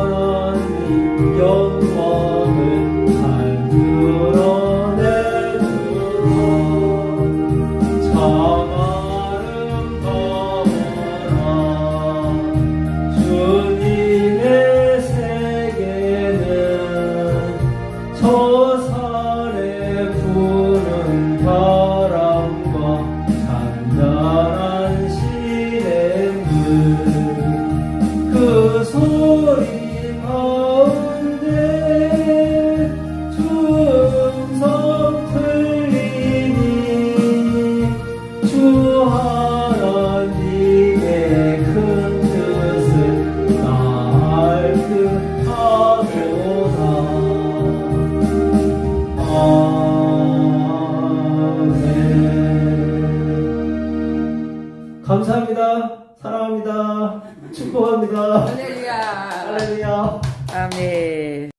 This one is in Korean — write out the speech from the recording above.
주하나님 영광. 산에 푸른 달 감사합니다. 사랑합니다. 축복합니다. 할렐루야. 할렐루야. 아멘.